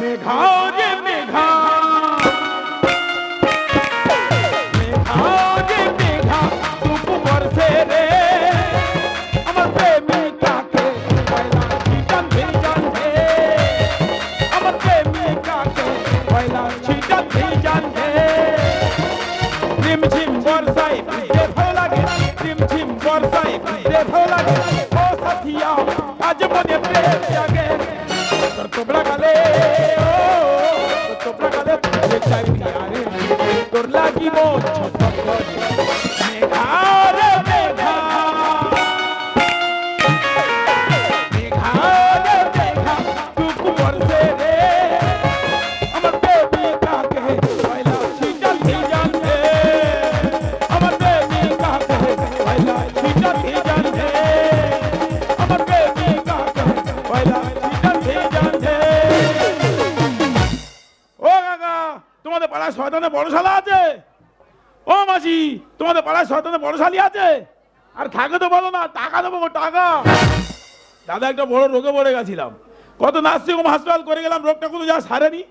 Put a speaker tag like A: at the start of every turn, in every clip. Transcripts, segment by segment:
A: মেঘা রে মেঘা মেঘা রে মেঘা টুকু বর্ষে রে আমার প্রেমিকাকে পয়লা ছিটান ভিজান হে আমার প্রেমিকাকে পয়লা ছিটান ভিজান হে ঝিম ঝিম বর্ষায় ভিজে ভালো লাগে ঝিম ঝিম বর্ষায় ভিজে ভালো লাগে ও সাথিয়া আজ মনে প্রেম জাগে তোর গালে ফুলে চাই তোর লাগিব ছটফট না টাকা। দাদা, একটা বড় রোগে পড়ে গেছিলাম। কত নার্সিংহোম হাসপাতাল করে গেলাম, রোগটা কোনো যা সারেনি।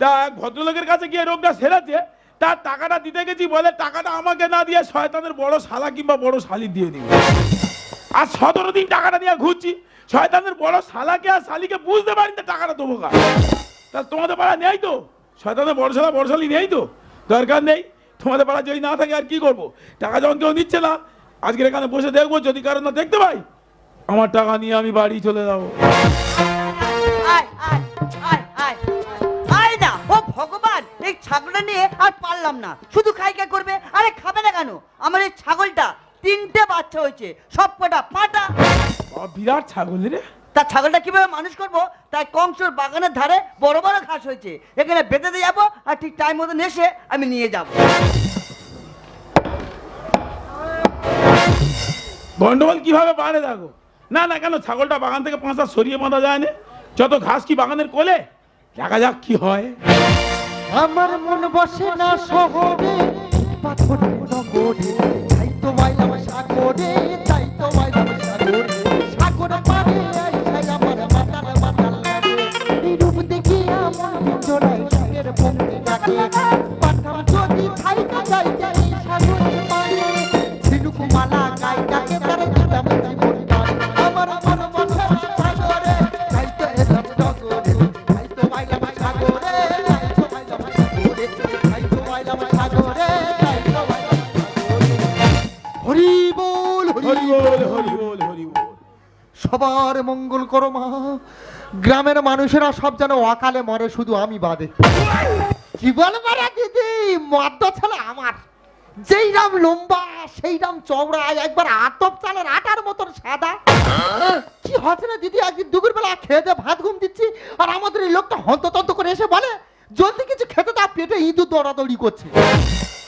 A: তা এক ভদ্রলোকের কাছে গিয়ে রোগটা সেরেছে। তার টাকাটা দিতে গেছি বলে টাকাটা আমাকে না দিয়ে শয়তানের বড় শালা কিংবা বড় শালি দিয়ে দিবে। আর সতেরো দিন টাকাটা নিয়ে ঘুরছি। শয়তানের বড় শালাকে আর শালিকে বুঝতে পারি না টাকাটা দেবো কার। তা তোমাদের পাড়া নেই তো? শয়তানের বড় শালা, বড় শালি নেই তো? দরকার নেই। তোমাদের পাড়া যদি না থাকে আর কি করব? টাকা যখন কেউ নিচ্ছে না আজকের এখানে বসে দেখব যদি কারণ না দেখতে পাই আমার টাকা নিয়ে আমি বাড়ি চলে যাব।
B: আয় আয় আয় আয় আয়। না ও ভগবান এই ছাগলটা নিয়ে আর পারলাম না। শুধু খাই খাই করবে আরে খাবে না কেন? আমার এই ছাগলটা তিনটে বাচ্চা হয়েছে সব কটা পাটা
A: বিরাট ছাগল রে।
B: তা ছাগলটা কীভাবে মানুষ করব? তাই কংসর বাগানের ধারে বড় বড় ঘাস হয়েছে। এখানে বেঁধে দিয়ে যাব আর ঠিক টাইম মতন এসে আমি নিয়ে যাব।
A: গন্ডগোল কীভাবে বাড়ে দেখো? না না, কেন ছাগলটা বাগান থেকে পাঁচটা সরিয়ে বাঁধা যায় না যত ঘাস কি বাগানের কোলে? দেখা যাক কি হয়।
C: আমার মন বসে না শহরে, পাথরে নগরে তাই তো মাইলাম সাগরে, তাই তো মাইলাম সাগরে। সাগরে পারে আমার মাতাল মাতাল লাগে। এই রূপ ডাকে করো মা। গ্রামের মানুষেরা সব যেন অকালে মরে শুধু আমি বাদে। কি বলব রে দিদি? মদ্য ছেলে আমার। যেই রাম লম্বা সেই রাম চওড়া একবার আতপ চালের আটার মতন সাদা। কি হচ্ছে না দিদি? একদিন দুপুর বেলা খেয়ে দিয়ে ভাত ঘুম দিচ্ছি আর আমাদের এই লোকটা হন্ততন্ত করে এসে বলে জলদি কিছু খেতে তা পেটে ইঁদুর দৌড়াদৌড়ি করছে।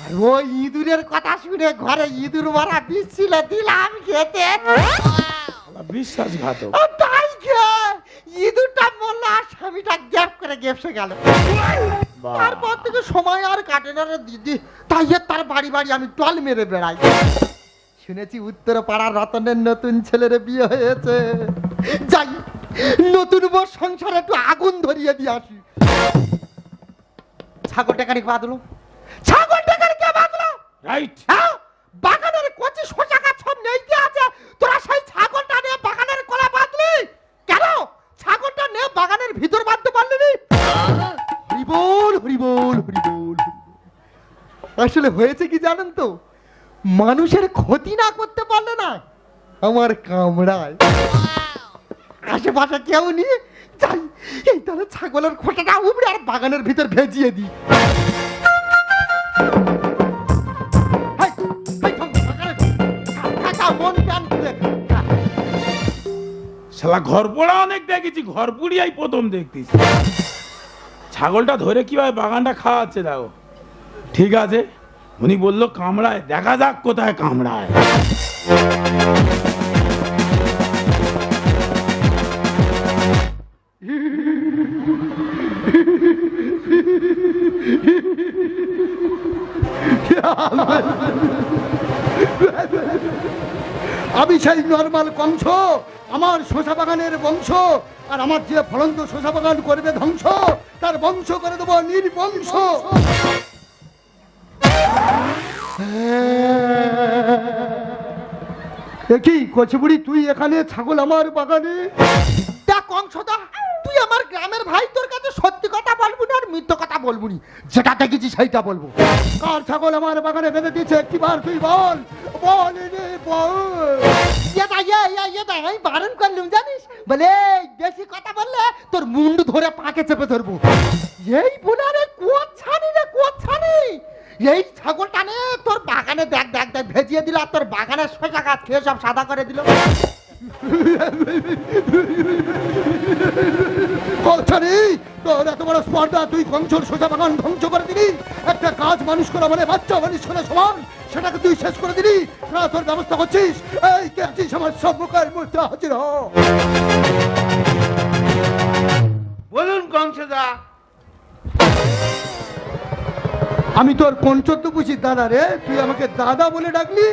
C: আর ওই ইঁদুরের কথা শুনে ঘরে ইঁদুর মারা দিচ্ছিল দিলাম খেতে।
A: বিশ্বাসঘাতক।
C: তাই ইঁদুরটা মরলো আর স্বামীটা গ্যাপ করে গেপসে গেল। তারপর থেকে সময় আর কাটে না রে দিদি। তাই তার বাড়ি বাড়ি আমি টল মেরে বেড়াই। শুনেছি উত্তর পাড়ার রতনের নতুন ছেলের বিয়ে হয়েছে। যাই নতুন বর সংসারে একটু আগুন ধরিয়ে দিয়ে আসি। ছাগল টাকারি বাঁধলো? ছাগল টাকারি কে বাঁধলো?
A: রাইট
C: হ্যাঁ বাগানের কচি শসা গাছ সব নেইতে আছে। তোরা সেই ছাগলটা আসলে হয়েছে কি জানেন তো? মানুষের ক্ষতি না করতে পারলে না আমার কামড়ায়। আশেপাশে কেউ নিয়ে যাই, এই তাহলে ছাগলের খোঁটাটা উপরে আর বাগানের ভিতর ভেজিয়ে দিই।
A: শালা, ঘর পোড়া অনেক দেখেছি, ঘর পুড়িয়াই প্রথম দেখতেছি। ছাগলটা ধরে কীভাবে বাগানটা খাওয়াচ্ছে দেখো। ঠিক আছে? উনি বলল কামড়ায় দেখা যাক কোথায় কামড়ায়
C: আমি সেই নর্মাল কংস, আমার শোষা বাগানের বংশ, আর আমার যে ফলন্ত শোষা বাগান করবে ধ্বংস,
D: তার বংশ করে দেবো নির্বংশ। কি কচুবুড়ি তুই এখানে ছাগল আমার বাগানে?
C: দেখ কংসদা তুই আমার গ্রামের ভাই তোর কাছে সত্যি কথা বলব না আর মিথ্য কথা বলব নি? যেটা দেখেছি সেইটা বলব।
D: কার ছাগল আমার বাগানে বেঁধে দিয়েছে? একটিবার তুই বল বল রে বল।
C: এটা ইয়ে ইয়ে এটা আমি বারণ করলুম জানিস? বলে বেশি কথা বললে তোর মুন্ডু ধরে পাকে চেপে ধরবো। এই বলে রে কোচ ছানি রে কোচ ছানি এই ছাগলটা নে তোর বাগানে দেখ দেখ দেখ ভেজিয়ে দিল আর তোর বাগানের সোজা গাছ খেয়ে সব সাদা করে দিল।
D: কলছানি তোর এত বড় স্পর্ধা তুই কংসর সোজা বাগান ধ্বংস করে দিলি। একটা কাজ মানুষ করা মানে বাচ্চা মানুষ করা সমান সেটাকে তুই শেষ করে দিলি। না তোর ব্যবস্থা করছিস? এই কে আছিস আমার সম্মুখের মধ্যে হাজির হ।
A: বলুন কংসদা
D: আমি তোর চোদ্দ বুঝি দাদা রে তুই আমাকে দাদা বলে ডাকলি?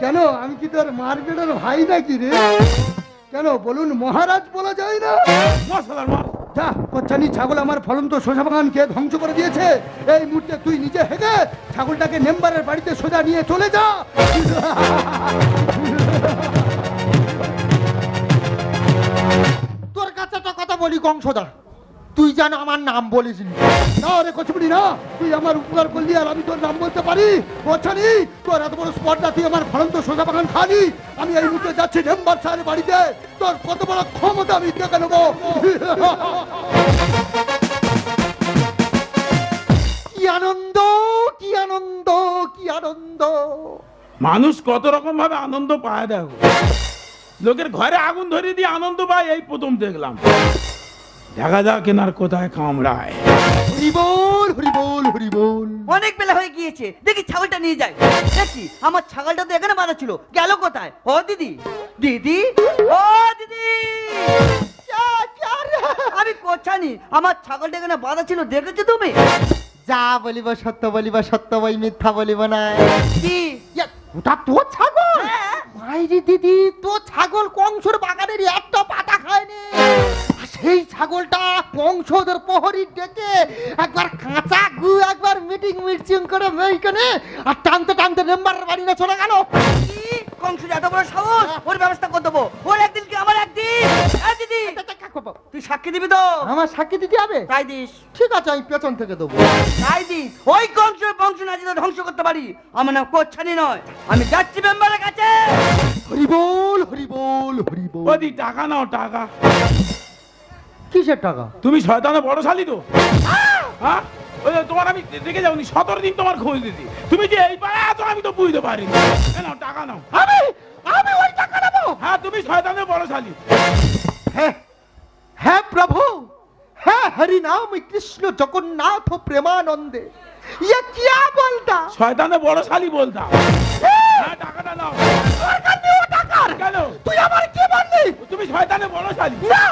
D: কেন? আমি কি তোর মারপেটের ভাই নাকি রে? কেন? বলুন মহারাজ বলা যায় না? যা কচ্ছানি ছাগল আমার ফলন্ত শোষা বাগানকে ধ্বংস করে দিয়েছে। এই মুহূর্তে তুই নিজে হেগে ছাগলটাকে মেম্বারের বাড়িতে সোজা নিয়ে চলে যা।
C: তোর কাছে একটা কথা বলি কংসদা। তুই যেন আমার নাম বলিস নি।
D: রে কচুবুড়ি না। তুই আমার উপকার করলি আর আমি তোর নাম বলতে পারি। কচ্ছানি তোর এত বড় স্পর্ধা, তুই আমার ফলন্ত শোষা বাগান খালি। আমি এই মুহূর্তে যাচ্ছি মেম্বার সাহেবের বাড়িতে। তোর কত বড় ক্ষমতা আমি দেখে নেব।
C: কি আনন্দ কি আনন্দ কি আনন্দ।
A: মানুষ কত রকম ভাবে আনন্দ পায় দেখো। লোকের ঘরে আগুন ধরিয়ে দিয়ে আনন্দ পায়, এই প্রথম দেখলাম। দেখা যাক কেনার কোথায় কামড়ায়
C: হরিবল হরিবল হরিবল।
B: অনেক বেলা হয়ে গিয়েছে। দেখি ছাগলটা নিয়ে যাই। দেখি আমার ছাগলটা তো এখানে বাঁধা ছিল। গেল কোথায়? ও দিদি। দিদি? ও দিদি! আমি কোচানি আমার ছাগলটা এখানে বাঁধা ছিল দেখেছ তুমি?
C: যা বলিব সত্য বলিব সত্য বই মিথ্যা বলিব না।
B: কি?
C: ওটা তোর ছাগল?
B: হ্যাঁ।
C: মাইরি দিদি তোর ছাগল কংসর বাগানের একটা ছাগলটা কংসদের প্রহরী ডেকে একবার কাঁচা গু একবার মিটিং মিটিং করে মেইখানে আর টানতে টানতে মেম্বারের বাড়ি না চলে গেল।
B: কি? কংস এত বড় সাহস? ওর ব্যবস্থা করে দেবো। ওর একদিন কি আমার একদিন? এই দিদি। তুই সাক্ষী দিবি তো?
C: আমার সাক্ষী দিতে হবে?
B: তাই দিস।
C: ঠিক আছে আমি পেছন থেকে দেবো।
B: তাই দিস। ওই কংস বংশ না যদি ধ্বংস করতে পারি আমার নাম কোচ্ছানি নয়। আমি যাচ্ছি মেম্বারের কাছে।
C: হরিবল হরিবল হরিবল।
A: ওদি টাকা নাও টাকা।
C: কিসের টাকা?
A: তুমি শয়তানে বড় শালি তো। হ্যাঁ? ওই যে তোমার আমি দেখে সতেরো দিন তোমার খোঁজ তুমি যে এই আছো আমি তো বুঝতে নাও টাকা নাও।
C: আমি? আমি ওই টাকা নেব?
A: হ্যাঁ তুমি শয়তানের বড় শালি।
C: হ্যাঁ হ্যাঁ প্রভু হ্যাঁ হরি নাম কৃষ্ণ জগন্নাথ প্রেমানন্দে। ইয়ে কিয়া বলতা?
A: শয়তানে বড় শালি বলতাম হ্যাঁ টাকাটা নাও। কেন?
C: তুই আমার কি বললি
A: তুমি শয়তানে বড় শালি
C: না!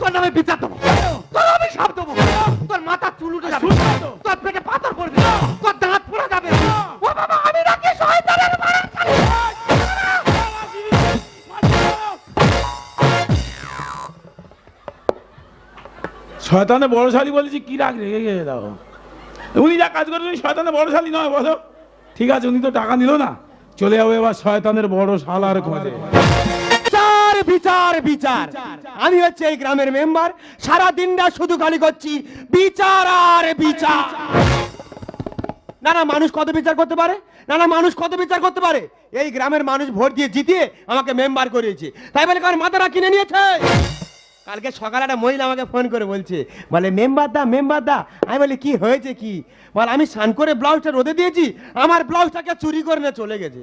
C: তোর নামে বিচার দেবো। তোর আমি সাপ দেবো। তোর মাথা চুল উঠে যাবে। তোর পেটে পাথর পড়বে। তোর দাঁত পড়ে যাবে। ও বাবা আমি নাকি শয়তানের মারা
A: শয়তানে বড় শালি বলেছি কি রাগ রেগে গেছে দাও উনি যা কাজ করেন উনি শয়তানের বড় শালি নয় বলো। ঠিক আছে উনি তো টাকা নিল না। চলে যাব এবার শয়তানের বড় শালার খোঁজে।
E: বিচার বিচার বিচার। আমি হচ্ছে এই গ্রামের মেম্বার সারা দিনটা শুধু খালি করছি, বিচার আর বিচার। না না, মানুষ কত বিচার করতে পারে? না না, মানুষ কত বিচার করতে পারে? এই গ্রামের মানুষ ভোট দিয়ে জিতিয়ে আমাকে মেম্বার করিয়েছে। তাই বলে কারণ মাথাটা কিনে নিয়েছে? কালকে সকালে একটা মহিলা আমাকে ফোন করে বলছে, বলে, মেম্বার দা মেম্বার দা। আমি বলি, কি হয়েছে কি? বল, আমি স্নান করে ব্লাউজটা রোদে দিয়েছি, আমার ব্লাউজটাকে চুরি করে নিয়ে চলে গেছে।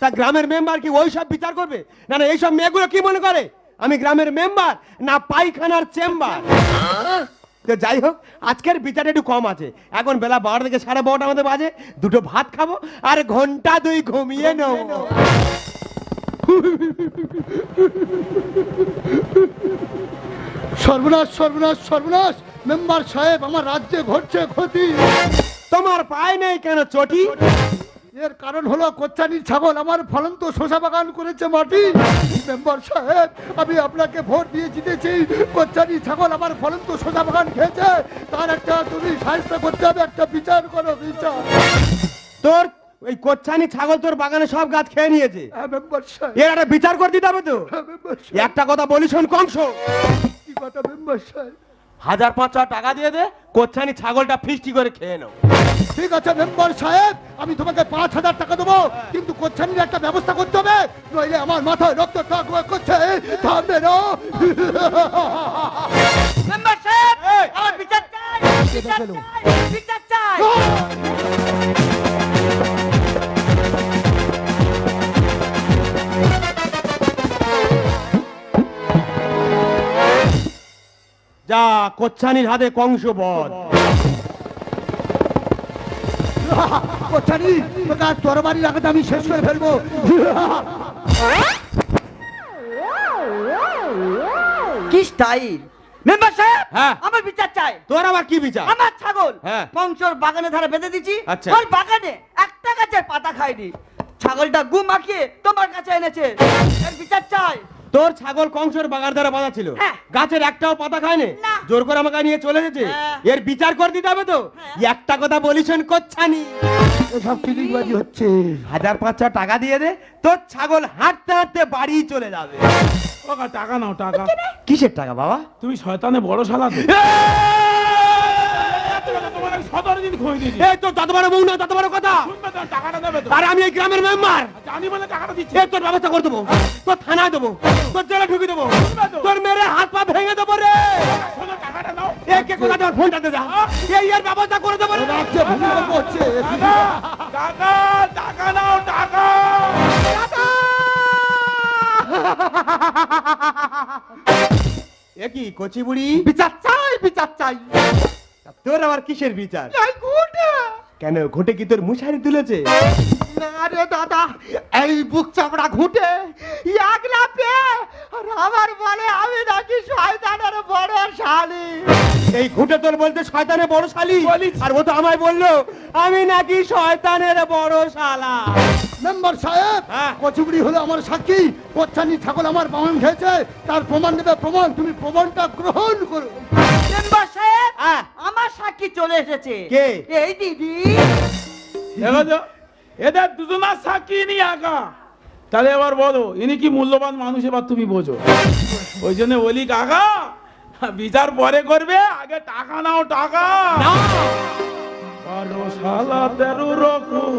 E: তা গ্রামের মেম্বার কি ওই সব বিচার করবে? না না, এইসব মেয়েগুলো কি মনে করে? আমি গ্রামের মেম্বার, না পায়খানার চেম্বার? তো যাই হোক, আজকের বিচারটা একটু কম আছে। এখন বেলা বারোটা থেকে সাড়ে বারোটা মধ্যে বাজে, দুটো ভাত খাব, আর ঘণ্টা দুই ঘুমিয়ে নেব।
D: সর্বনাশ সর্বনাশ সর্বনাশ। মেম্বার সাহেব আমার রাজ্যে ঘটছে ক্ষতি।
E: তোমার পায় নেই কেন চটি?
D: এর কারণ হলো কোচ্চানির ছাগল। আমার ফলন্ত শোষা বাগান করেছে মাটি। মেম্বার সাহেব আমি আপনাকে ভোট দিয়ে জিতেছি। কোচ্চানির ছাগল আমার ফলন্ত শোষা বাগান খেয়েছে। তার একটা তুমি সাহায্য করতে হবে একটা বিচার করো বিচার।
E: তোর ওই কোচ্ছানি ছাগল তোর বাগানে সব গাছ খেয়ে নিয়েছে।
D: হ্যাঁ মেম্বার সাহেব।
E: এর একটা বিচার করে দিতে হবে তো।
D: হ্যাঁ
E: একটা কথা বলি শোন কংস
D: কি কথা মেম্বার সাহেব?
E: হাজার পাঁচ টাকা দিয়ে দে কোচ্ছানি ছাগলটা ফিস্টি করে খেয়ে নাও।
D: ঠিক আছে মেম্বার সাহেব আমি তোমাকে পাঁচ হাজার টাকা দেবো কিন্তু কোচ্ছানির একটা ব্যবস্থা করতে হবে নইলে আমার মাথায় রক্ত টক করছে। থামবে না
B: মেম্বার সাহেব! আমার বিচার চাই বিচার চাই বিচার চাই।
E: যা কোচ্ছানির হাতে কংস বধ
D: কোচ্ছানি তোকে আর তরবারি লাগাতে আমি শেষ করে ফেলব।
B: কি স্টাইল? মেম্বার সাহেব
E: হ্যাঁ।
B: আমার বিচার চাই।
E: তোর আবার কি বিচার?
B: আমার ছাগল।
E: হ্যাঁ।
B: কংসর বাগানে ধারে বেঁধে দিছি
E: আচ্ছা।
B: ওর বাগানে একটা গাছের পাতা খায়নি ছাগলটা গু মাখিয়ে তোমার কাছে এনেছে। এর বিচার চাই।
E: তোর ছাগল কংসর বাগার দ্বারা বাঁধা ছিল।
B: হ্যাঁ।
E: গাছের একটাও পাতা খায়নি। জোর করে আমাকে নিয়ে চলে গেছে।
B: হ্যাঁ।
E: এর বিচার করে দিতে হবে তো। একটা কথা বলিছেন কোচ্ছানি।
D: এসব চিলিংবাজি হচ্ছে।
E: হাজার পাঁচ হাজার টাকা দিয়ে দে তোর ছাগল হাঁটতে হাঁটতে বাড়ি চলে যাবে।
A: টাকা নাও টাকা।
E: কিসের টাকা? বাবা?
A: তুমি শয়তানে বড় আমি সতেরো দিন খোঁজ দিয়েছি।
E: এই তোর তত বড় বউ না তত বড় কথা
A: শুনবে তো টাকাটা দেবে তো।
E: আর আমি এই গ্রামের মেম্বার।
A: জানি বলে টাকাটা দিচ্ছি।
E: তোর ব্যবস্থা করে দেবো। তোর থানায় দেবো। তোর জেলে ঢুকে দেবো। তোর। মেরে হাত পা ভেঙে দেবো রে।
A: টাকাটা নাও।
E: এ কে কোথা তোমার ফোনটা দে যা। এই এর ব্যবস্থা করে দেবো রে।
D: রাজ্যে ভূমিকম্প হচ্ছে
A: টাকা টাকা টাকা নাও টাকা!
E: এ কি কচি বুড়ি?
D: বিচার চাই বিচার চাই।
E: তোর আবার কিসের বিচার?
D: এই ঘুটে
E: কেন ঘটে কি তোর মুশারি তুলেছে?
D: না রে দাদা এই বুক চাপড়া ঘুটে একলা পেয়ে আর আমার বলে আমি নাকি শয়তানের বড় শালি।
E: এই ঘুটে তোর বলতে শয়তানের বড় শালি। আর ও তো আমায় বলল আমি নাকি শয়তানের বড় শালা।
D: মেম্বার সাহেব
E: হ্যাঁ।
D: কচুবড়ি হলো আমার সাক্ষী। কোচ্ছানি ছাগল আমার বামন খেয়েছে। তার প্রমাণ দেবে প্রমাণ। তুমি প্রমাণটা গ্রহণ করো।
B: সাহেব
E: হ্যাঁ।
B: আমার সাক্ষী চলে এসেছে।
E: কে?
B: এই দিদি।
A: দেখো এদের দুজনার সাক্ষী নিয়ে আঁকা তাহলে এবার বলো ইনি কি মূল্যবান মানুষ এবার তুমি বোঝো? ওই জন্য বলি কাকা বিচার পরে করবে আগে টাকা নাও টাকা। তেরো রকম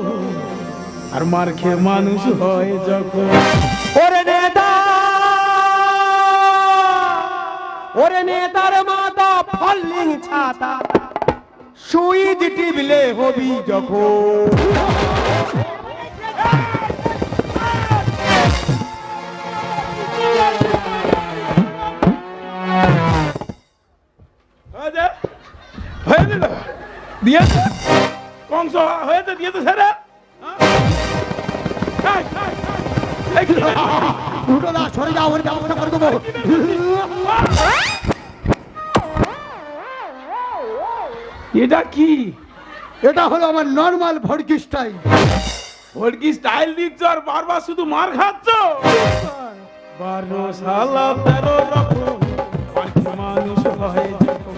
A: আর মার খেয়ে মানুষ হয় যখন।
E: ওরে নেতা ওরে নেতার মাথা ফল্লিং ছাতা। সুইচ টিপলে হবি যখন।
A: কি? এটা
D: হলো আমার নর্মাল ভড়কি স্টাইল
A: ওর স্টাইল দিচ্ছ আর বারবার শুধু মার খাচ্ছ? বারো সালা তেরো রকম মানুষ হয় যখন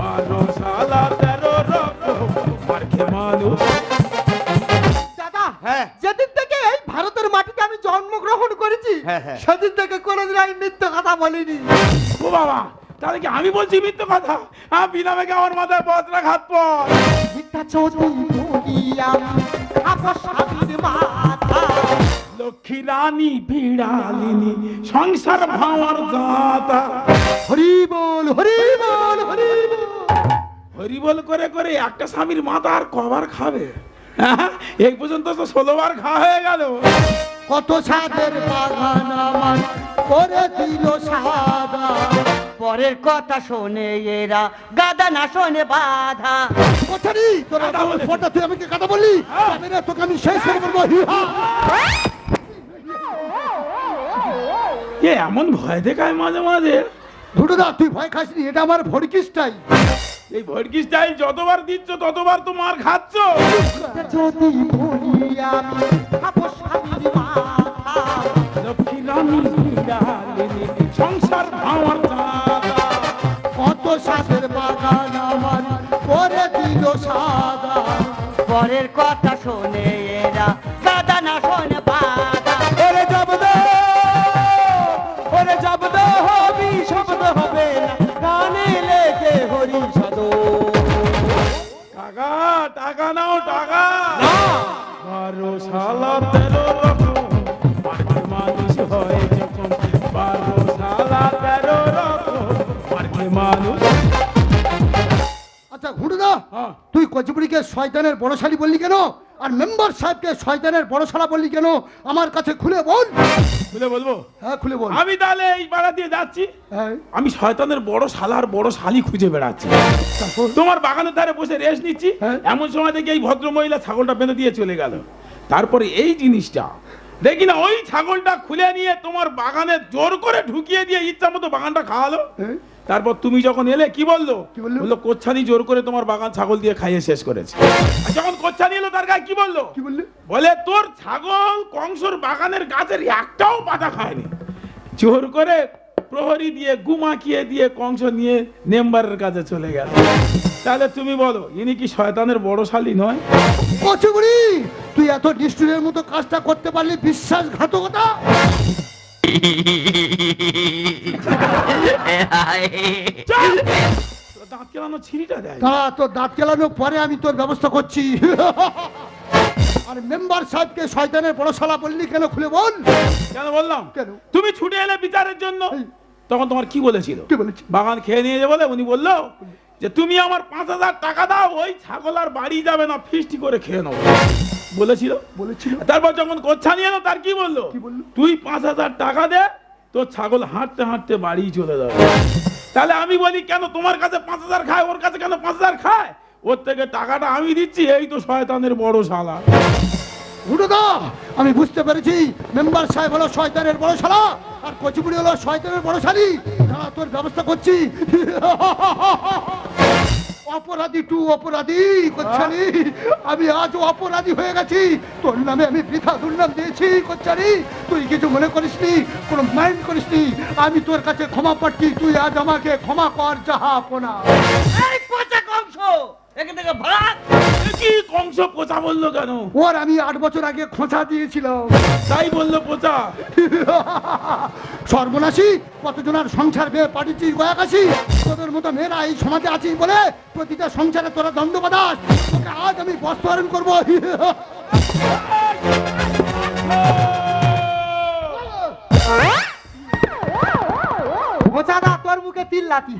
A: বারো সালা তেরো রকম মানুষ।
D: দাদা
E: হ্যাঁ।
D: যেদিন থেকে এই ভারতের মাটিতে আমি জন্মগ্রহণ করেছি
E: হ্যাঁ, হ্যাঁ।
D: সেদিন থেকে কোনোদিন আমি মিথ্যে কথা বলিনি।
A: ও বাবা তাহলে কি আমি বলছি মিথ্যে কথা? হ্যাঁ বিনা মেঘে আমার মাথায়
D: খাব স্বামীর মাথা।
A: লক্ষ্মী রানী বিড়ালিনী সংসার ভাঙার দাতা।
D: হরি বল হরি বল হরি বল।
A: হরিবল করে করে একটা স্বামীর মাথা আর কবার খাবে? হ্যাঁ? এই পর্যন্ত তো ষোলোবার খাওয়া হয়ে গেল।
D: কত সাদের বাগান আমার করে দিল সাদা
B: পরের কথা শোনে এরা। গাদা না শোনে বাধা।
D: কোথারি? তোর
A: কাদা বলে।
D: ফটো তুই আমাকে কথা বললি? আমি না তোকে আমি শেষ করে হিহা।
A: এ এমন ভয় দেখায় মাঝে মাঝে?
D: ধুটুদা তুই ভয় খাসনি এটা আমার ভড়কি স্টাইল।
A: এই ভটকি স্টাইল যতবার দিচ্ছ ততবার তো মার খাচ্ছ।
D: যদি বলি আমি খাব মাথা।
A: লক্ষ্মী রানী সংসার আমার
D: সাদের বাগান আমার পরে দিল সাদা
B: পরের কথা শোনে এরা
D: শয়তানের বড়শালী বললি কেন? আর মেম্বার সাহেবকে শয়তানের বড়শালা বললি কেন? আমার কাছে খুলে বল।
A: খুলে বলব?
D: হ্যাঁ খুলে বল।
A: আমি তাহলে এই পাড়া দিয়ে যাচ্ছি।
D: হ্যাঁ।
A: আমি শয়তানের বড় শালার বড় শালি খুঁজে বেড়াচ্ছি। তোমার বাগানের ধারে বসে রেস্ট নিচ্ছি।
D: হ্যাঁ।
A: এমন সময় দেখি এই ভদ্র মহিলা ছাগলটা বেঁধে দিয়ে চলে গেল। তারপরে এই জিনিসটা দেখি না ওই ছাগলটা খুলে নিয়ে তোমার বাগানে জোর করে ঢুকিয়ে দিয়ে ইচ্ছা মতো বাগানটা খাওয়ালো।
D: হ্যাঁ।
A: তারপর তুমি যখন এলে কি বলল?
D: কি বলল?
A: কোচ্ছানি জোর করে তোমার বাগান ছাগল দিয়ে খাইয়ে শেষ করেছে। যখন কোচ্ছানি এলো তার গায়ে কি বলল?
D: কি বললি?
A: বলে তোর ছাগল কংসর বাগানের গাছের একটাও পাতা খায়নি। জোর করে প্রহরী দিয়ে গুমাকিয়ে দিয়ে কংস নিয়ে নেম্বারের কাছে চলে গেল। তাহলে তুমি বলো ইনি কি শয়তানের বড় শালী নয়?
D: কচুগুড়ি তুই এত নিষ্ঠুরের মতো কাজটা করতে পারলি বিশ্বাসঘাতকতা?
A: দাঁত কেলানো ছিঁড়িটা দেয়।
D: তোর দাঁত কেলানোর পরে আমি তোর ব্যবস্থা করছি। আর মেম্বার সাহেবকে শয়তানের বড়শালা বললি কেন খুলে বল?
A: কেন বললাম?
D: কেন?
A: তুমি ছুটে এলে বিচারের জন্য। তখন তোমার কি বলেছিল?
D: কি বলেছি?
A: বাগান খেয়ে নিয়ে যাবে বলে উনি বলল যে তুমি আমার পাঁচ হাজার টাকা দাও ওই ছাগল আর বাড়ি যাবে না ফিস্টি করে খেয়ে নেব। বলেছিল?
D: বলেছিল।
A: তারপর যখন কোচ্ছা নিয়ে এলো তার কি বলল? তুই পাঁচ হাজার টাকা দে তোর ছাগল হাঁটতে হাঁটতে বাড়ি চলে যাবে। তাহলে আমি বলি কেন তোমার কাছে পাঁচ হাজার খায়? ওর কাছে কেন পাঁচ হাজার খায়? ওর থেকে টাকাটা আমি দিচ্ছি এই তো শয়তানের বড় শালা।
D: উঠোদা আমি বুঝতে পেরেছি মেম্বার সাহেব হলো শয়তানের বড় শালা, আর কচুপুরি হলো শয়তানের বড় শালি। তোর ব্যবস্থা করছি। অপরাধী টু, অপরাধী কোচ্ছানি আমি আজ অপরাধী হয়ে গেছি। তোর নামে আমি বৃথা দুর্নাম দিয়েছি কোচ্ছানি তুই কিছু মনে করিসনি, কোনো মাইন্ড করিসনি। আমি তোর কাছে ক্ষমা পাচ্ছি তুই আজ আমাকে ক্ষমা কর যাহা
B: কংস এখান থেকে ভাগ!
A: কি কংস পোচা বলল কেন?
D: ওর আমি আট বছর আগে খোঁচা দিয়েছিলাম।
A: তাই বলল পোচা
D: সর্বনাশী কতজনের সংসার বেয়ে পাঠিয়েছিস গয়াকাশি তোদের মতো মেয়েরা এই সমাজে আছিস বলে প্রতিটা সংসারে তোরা দণ্ড বাদাস তোকে আজ আমি বস্ত্রহরণ করব।
C: তোর মুখে তিল লাতি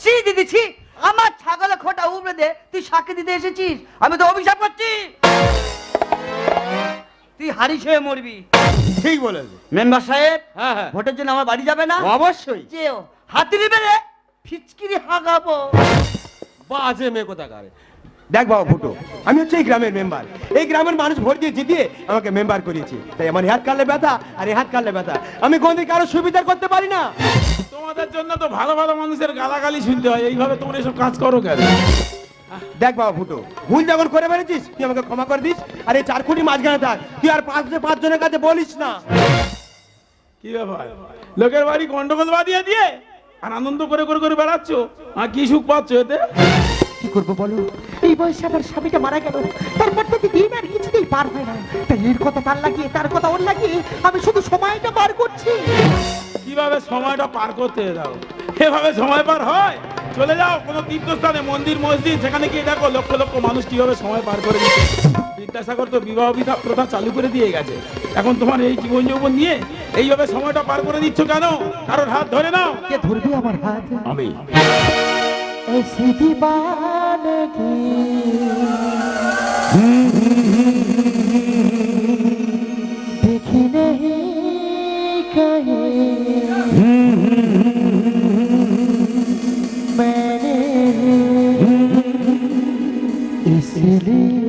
B: ছি দিদি ছি! আমার ছাগলে খোটা উপড়ে দে তুই সাক্ষী দিতে এসেছিস? আমি তো অভিশাপ করছি। তুই হারিস হয়ে মরবি।
E: ঠিক বলেছে।
B: মেম্বার সাহেব
E: হ্যাঁ হ্যাঁ।
B: ভোটের জন্য আমার বাড়ি যাবে না?
E: অবশ্যই।
B: যেও হাতির বেড়ে ফিচকিরি হাগাবো।
E: বাজে মেয়ে কোথাকার। দেখ বাবা ফুটো আমি হচ্ছে এই গ্রামের মেম্বার। এই গ্রামের মানুষ ভোট দিয়ে জিতিয়ে আমাকে মেম্বার করিয়েছি। তাই আমার হাত কাটলে ব্যথা আর এই হাত কাটলে ব্যথা। আমি কোনদিন কারও সুবিধা করতে পারি না।
A: তোমাদের জন্য তো ভালো ভালো মানুষের গালাগালি শুনতে হয় এইভাবে তোমরা এসব কাজ করো কেন?
E: দেখ বাবা ফুটো ভুল যখন করে বেড়েছিস তুই আমাকে ক্ষমা করে দিস আর এই চার কোটি মাঝখানে থাক। তুই আর পাঁচ পাঁচজনের কাছে বলিস না।
A: কি ব্যাপার? লোকের বাড়ি গন্ডগোল বাদিয়ে দিয়ে আর আনন্দ করে করে করে বেড়াচ্ছ? আর কি সুখ পাচ্ছ এতে?
C: কি করব বলো? এই বয়সে আমার স্বামীটা মারা গেল। তারপর থেকে দিন আর কিছুতেই পার হয় না। তাই এর কথা তার লাগিয়ে তার কথা ওর লাগিয়ে আমি শুধু সময়টা পার করছি।
A: কীভাবে সময়টা পার করতে দাও এভাবে সময় পার হয়? চলে যাও কোনো তীর্থস্থানে মন্দির মসজিদ সেখানে গিয়ে দেখো লক্ষ লক্ষ মানুষ কীভাবে সময় পার করে দিচ্ছে বিদ্যাসাগর তো বিবাহ বিধা প্রথা চালু করে দিয়ে গেছে। এখন তোমার এই জীবন যৌবন নিয়ে এইভাবে সময়টা পার করে দিচ্ছ কেন? কারোর হাত ধরে নাও।
C: কে ধরবে আমার হাত?
A: আমি।
C: ऐसी दीवानगी देखी नहीं कहीं मैंने इसलिए